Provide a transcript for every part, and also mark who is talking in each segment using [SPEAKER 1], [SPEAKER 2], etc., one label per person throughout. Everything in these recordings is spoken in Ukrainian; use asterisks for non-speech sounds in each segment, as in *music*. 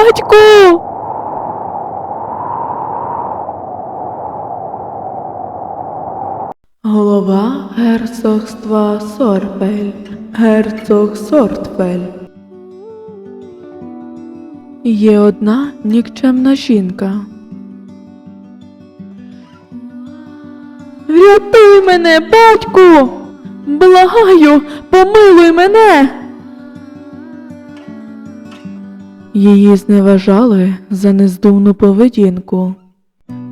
[SPEAKER 1] Батьку! Голова герцогства Сорфель, герцог Сортфель. Є одна нікчемна жінка. Врятуй мене, батьку! Благаю, помилуй мене. Її зневажали за нездумну поведінку.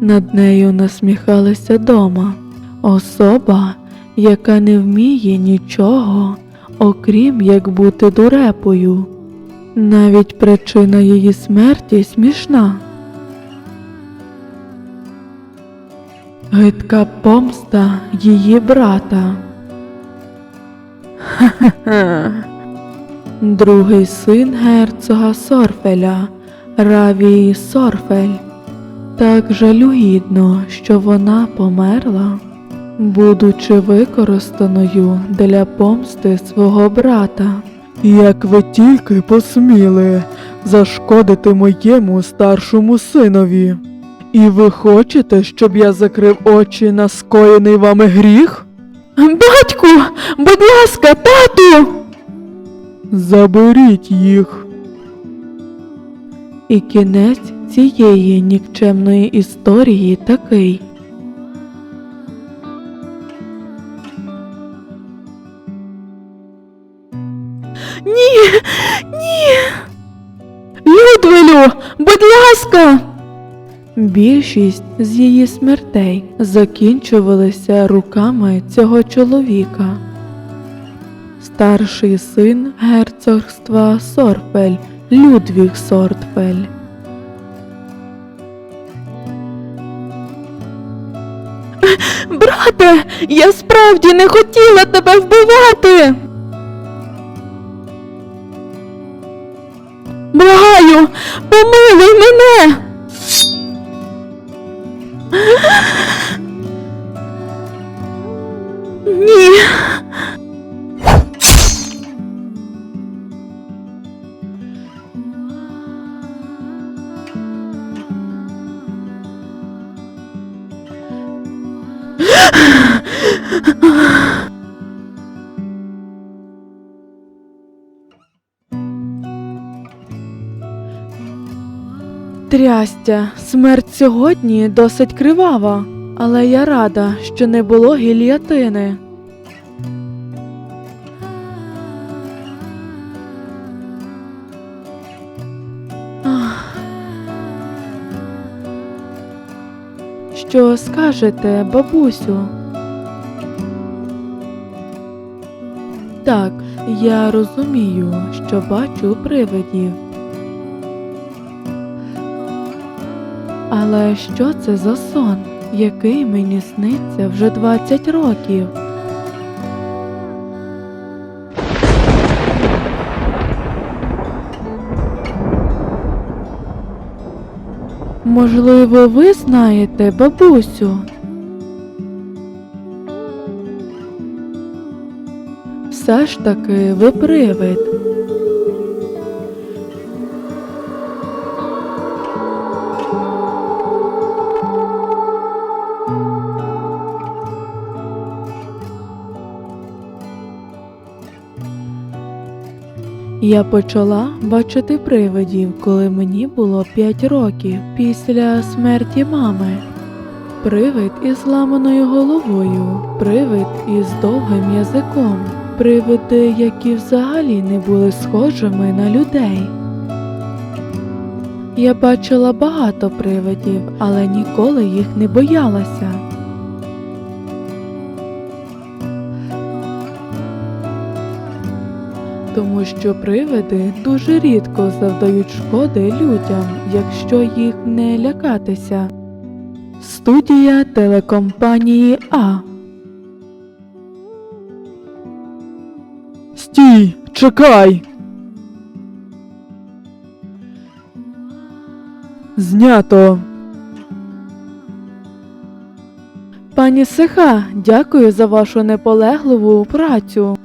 [SPEAKER 1] Над нею насміхалися дома. Особа, яка не вміє нічого, окрім як бути дурепою. Навіть причина її смерті смішна. Гидка помста її брата. *laughs* Ха-ха-ха. Другий син герцога Сорфеля, Равії Сорфель. Так жалюгідно, що вона померла, будучи використаною для помсти свого брата.
[SPEAKER 2] Як ви тільки посміли зашкодити моєму старшому синові. І ви хочете, щоб я закрив очі на скоєний вами гріх?
[SPEAKER 1] Батьку, будь ласка, тату.
[SPEAKER 2] Заберіть їх.
[SPEAKER 1] І кінець цієї нікчемної історії такий. Ні, ні. Людвелю, будь ласка. Більшість з її смертей закінчувалися руками цього чоловіка. Старший син герцогства Сорфель Людвіг Сортфель. Брате, я справді не хотіла тебе вбивати. Благаю, помилуй мене. Трястя, смерть сьогодні досить кривава, але я рада, що не було гільйотини. Що скажете, бабусю? Так, я розумію, що бачу привидів. Але що це за сон, який мені сниться вже 20 років? Можливо, ви знаєте, бабусю? Все ж таки ви привид. Я почала бачити привидів, коли мені було 5 років після смерті мами. Привид із зламаною головою, привид із довгим язиком, привиди, які взагалі не були схожими на людей. Я бачила багато привидів, але ніколи їх не боялася. Тому що привиди дуже рідко завдають шкоди людям, якщо їх не лякатися. Студія телекомпанії А.
[SPEAKER 2] Стій, чекай. Знято.
[SPEAKER 1] Пані Сиха, дякую за вашу неполегливу працю.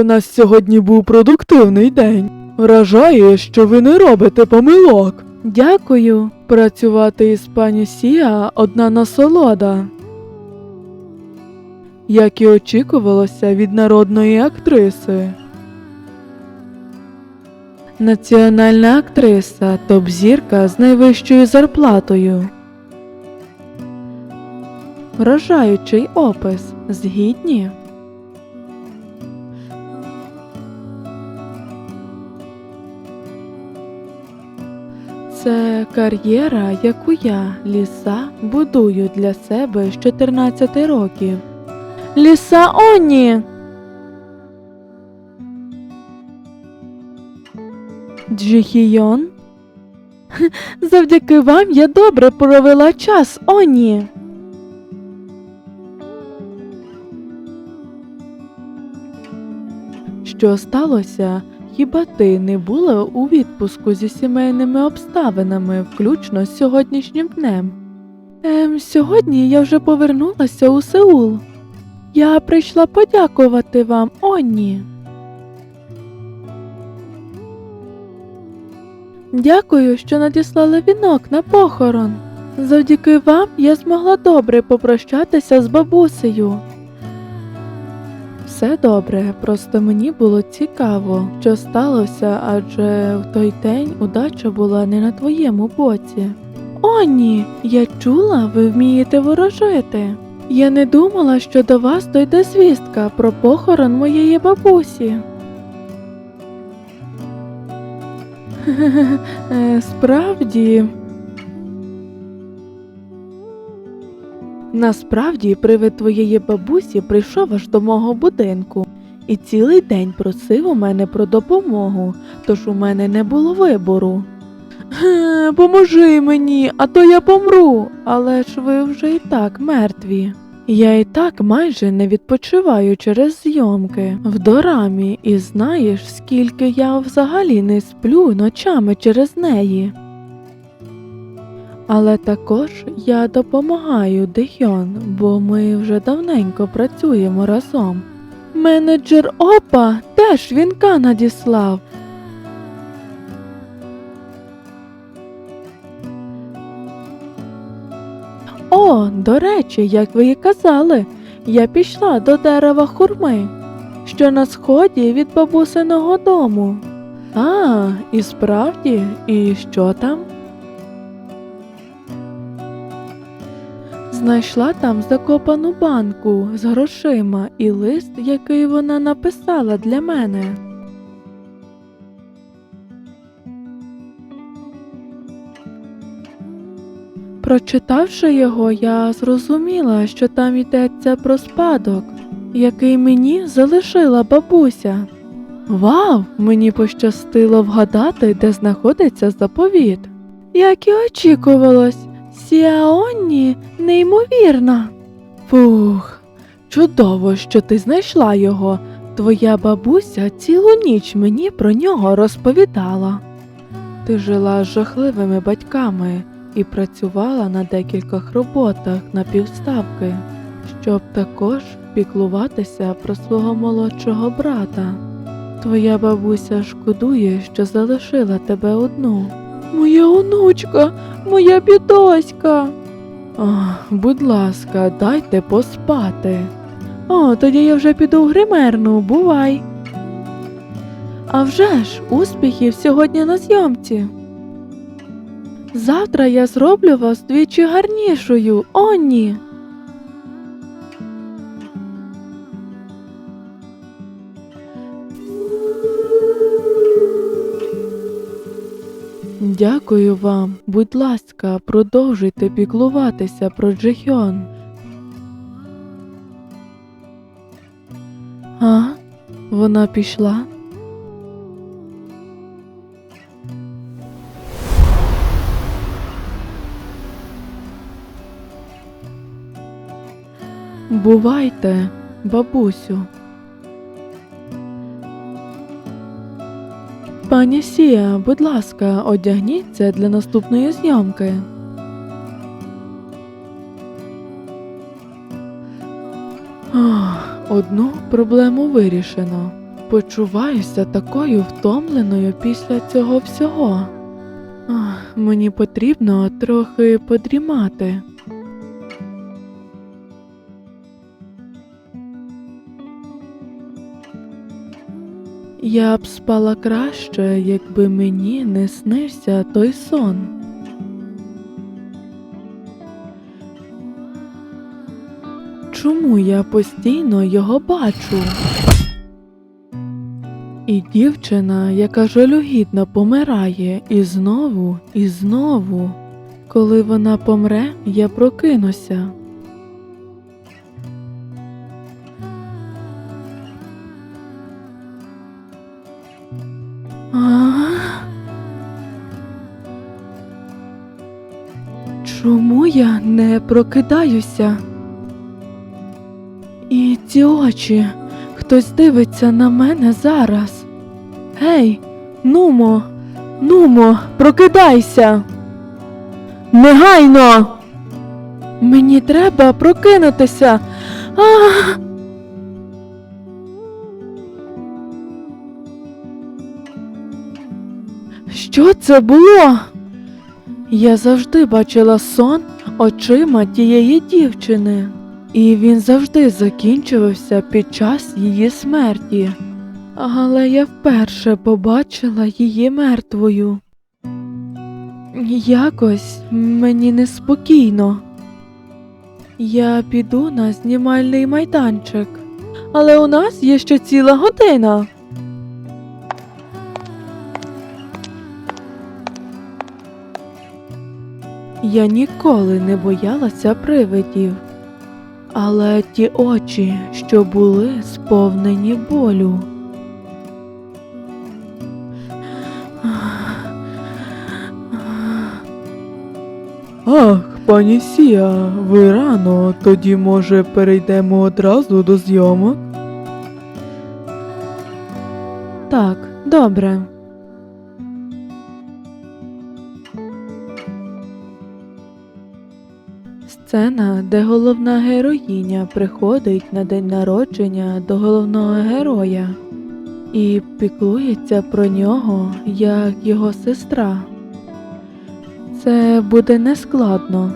[SPEAKER 2] У нас сьогодні був продуктивний день. Вражає, що ви не робите помилок.
[SPEAKER 1] Дякую. Працювати із пані Сія одна насолода.
[SPEAKER 2] Як і очікувалося від народної актриси.
[SPEAKER 1] Національна актриса, топ-зірка з найвищою зарплатою. Вражаючий опис. Згідні. Кар'єра, яку я, ліса, будую для себе з 14 років. Ліса Оні! Джихійон? *laughs* Завдяки вам я добре провела час, Оні. Що сталося? Хіба ти не була у відпуску зі сімейними обставинами, включно з сьогоднішнім днем? Ем, сьогодні я вже повернулася у Сеул. Я прийшла подякувати вам, Онні. Дякую, що надіслали вінок на похорон. Завдяки вам я змогла добре попрощатися з бабусею. Все добре, просто мені було цікаво, що сталося, адже в той день удача була не на твоєму боці. О, ні, я чула, ви вмієте ворожити. Я не думала, що до вас дойде звістка про похорон моєї бабусі. *laughs* Справді. Насправді, привид твоєї бабусі прийшов аж до мого будинку і цілий день просив у мене про допомогу, тож у мене не було вибору. «Ге, Поможи мені, а то я помру. Але ж ви вже і так мертві. Я і так майже не відпочиваю через зйомки в дорамі, і знаєш, скільки я взагалі не сплю ночами через неї. Але також я допомагаю Дехьон, бо ми вже давненько працюємо разом. Менеджер Опа теж вінка надіслав. О, до речі, як ви і казали, я пішла до дерева хурми, що на сході від бабусиного дому. А, і справді, і що там? Знайшла там закопану банку з грошима і лист, який вона написала для мене. Прочитавши його, я зрозуміла, що там йдеться про спадок, який мені залишила бабуся. Вау! Мені пощастило вгадати, де знаходиться заповіт. Як і очікувалось, Сіаонні неймовірна. Фух, чудово, що ти знайшла його. Твоя бабуся цілу ніч мені про нього розповідала. Ти жила з жахливими батьками і працювала на декількох роботах на півставки, щоб також піклуватися про свого молодшого брата. Твоя бабуся шкодує, що залишила тебе одну. Моя онучка, моя бідоська. Ах, будь ласка, дайте поспати. О, тоді я вже піду в гримерну, бувай. А вже ж, успіхів сьогодні на зйомці. Завтра я зроблю вас двічі гарнішою, Онні. Дякую вам. Будь ласка, продовжуйте піклуватися про Джехьон. А? Вона пішла? Бувайте, бабусю. Пані Сія, будь ласка, одягніться для наступної зйомки. Одну проблему вирішено. почуваюся такою втомленою після цього всього. Мені потрібно трохи подрімати. Я б спала краще, якби мені не снився той сон. Чому я постійно його бачу? І дівчина, яка жалюгідно помирає, і знову, і знову. Коли вона помре, я прокинуся. Я не прокидаюся? І ці очі, хтось дивиться на мене зараз. Гей, нумо, нумо, прокидайся. Негайно. Мені треба прокинутися. А! Що це було? Я завжди бачила сон очима тієї дівчини, і він завжди закінчувався під час її смерті. Але я вперше побачила її мертвою. Якось мені неспокійно. Я піду на знімальний майданчик, але у нас є ще ціла година. Я ніколи не боялася привидів, але ті очі, що були сповнені болю.
[SPEAKER 2] Ах, пані Сія, ви рано, тоді, може, перейдемо одразу до зйомок?
[SPEAKER 1] Так, добре. Сцена, де головна героїня приходить на день народження до головного героя і піклується про нього як його сестра. Це буде нескладно.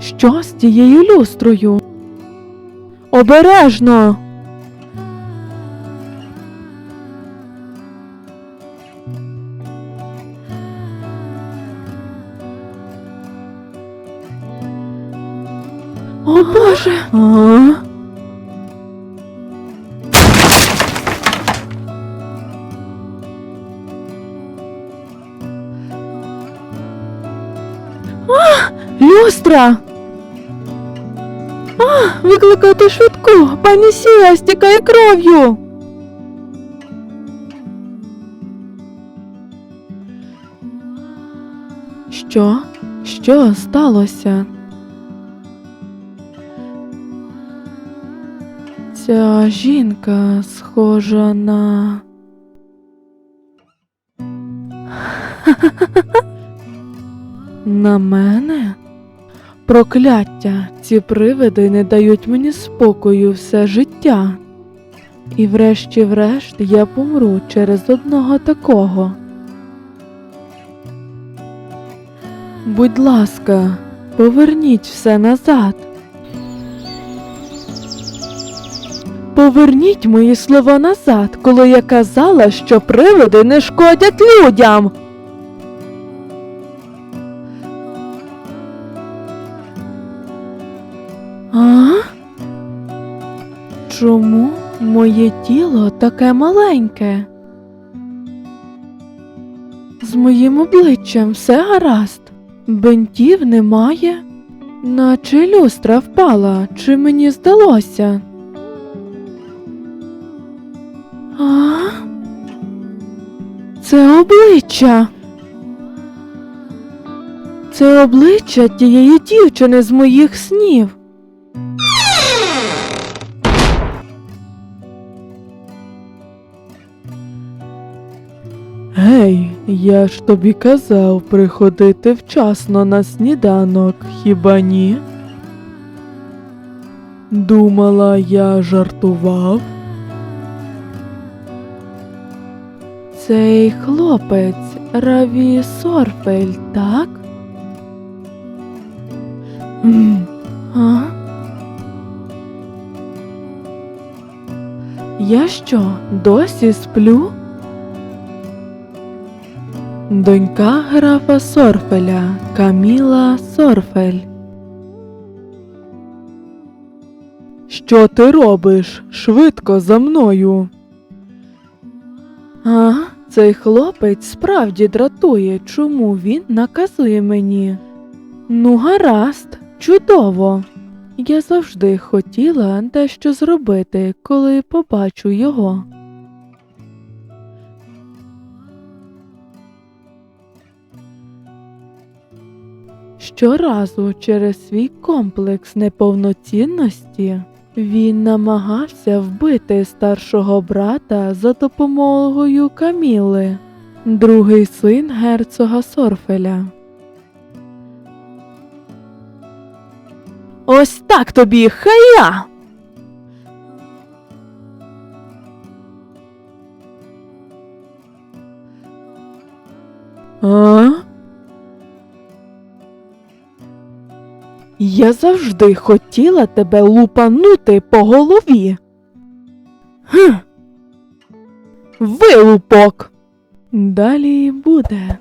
[SPEAKER 1] Що з тією люстрою? Обережно. Люстра. А, викликати швидку. Пані Сія стікає кров'ю. Що? Що сталося? Ця жінка схожа на. *laughs* На мене? Прокляття, ці привиди не дають мені спокою все життя. І врешті-врешт я помру через одного такого. Будь ласка, поверніть все назад. Поверніть мої слова назад, коли я казала, що привиди не шкодять людям. Чому моє тіло таке маленьке? З моїм обличчям все гаразд. Бинтів немає, наче люстра впала, чи мені здалося? А? Це обличчя. Це обличчя тієї дівчини з моїх снів.
[SPEAKER 2] Я ж тобі казав приходити вчасно на сніданок, хіба ні? Думала, я жартував.
[SPEAKER 1] Цей хлопець Раві Сорфель, так?
[SPEAKER 2] М,
[SPEAKER 1] А? Я що, досі сплю? Донька графа Сорфеля Каміла Сорфель.
[SPEAKER 2] Що ти робиш? Швидко за мною.
[SPEAKER 1] А, цей хлопець справді дратує, чому він наказує мені. Ну, гаразд, чудово. Я завжди хотіла дещо зробити, коли побачу його. Щоразу через свій комплекс неповноцінності він намагався вбити старшого брата за допомогою Каміли, другий син герцога Сорфеля. Ось так тобі хая! Я завжди хотіла тебе лупанути по голові. Хм! Вилупок. Далі буде.